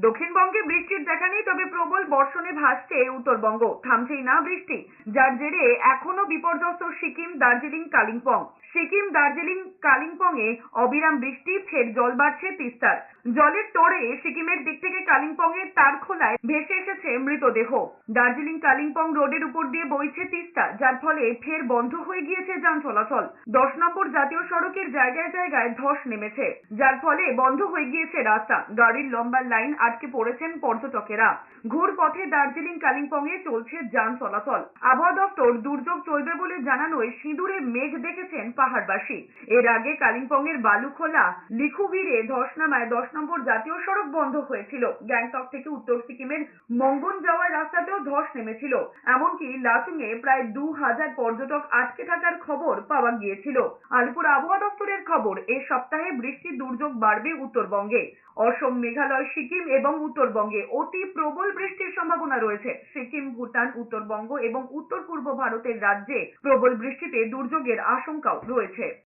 দক্ষিণবঙ্গে বৃষ্টির দেখা নেই, তবে প্রবল বর্ষণে ভাসছে উত্তরবঙ্গ। থামছেই না বৃষ্টি, যার জেরে এখনও বিপর্যস্ত সিকিম, দার্জিলিং, কালিম্পং। সিকিম, দার্জিলিং কালিম্পং এ অবিরাম বৃষ্টি, ফের জল বাড়ছে তিস্তার। জলের তোড়ে সিকিমের দিক থেকে কালিম্পং এর তারখোলায় ভেসে এসেছে মৃতদেহ। দার্জিলিং কালিম্পং রোডের উপর দিয়ে বইছে তিস্তা, যার ফলে ফের বন্ধ হয়ে গিয়েছে যান চলাচল। দশ নম্বর জাতীয় সড়কের জায়গায় জায়গায় ধস নেমেছে, যার ফলে বন্ধ হয়ে গিয়েছে রাস্তা। গাড়ির লম্বা লাইন আটকে পড়েছেন পর্যটকেরা। ঘুর পথে দার্জিলিং কালিম্পং এ চলছে যান চলাচল। আবহাওয়া দপ্তর দুর্যোগ চলবে বলে জানানোয় সিঁদুরে মেঘ দেখেছেন পাহাড়বাসী। এর আগে কালিম্পং এর বালুখোলা, লিখুবিরে ধস নামায় দশ নম্বর জাতীয় সড়ক বন্ধ হয়েছিল। গ্যাংটক থেকে উত্তর সিকিমের মঙ্গন যাওয়ার রাস্তাতেও ধস নেমেছিল। এমনকি লাচুংয়ে প্রায় দু হাজার পর্যটক আটকে থাকার খবর পাওয়া গিয়েছিল। আলিপুর আবহাওয়া দপ্তরের খবর এই সপ্তাহে বৃষ্টির দুর্যোগ বাড়বে উত্তরবঙ্গে। অসম, মেঘালয়, সিকিম এবং উত্তরবঙ্গে অতি প্রবল বৃষ্টির সম্ভাবনা রয়েছে। সিকিম, ভুটান, উত্তরবঙ্গ এবং উত্তর পূর্ব ভারতের রাজ্যে প্রবল বৃষ্টিতে দুর্যোগের আশঙ্কাও রয়েছে।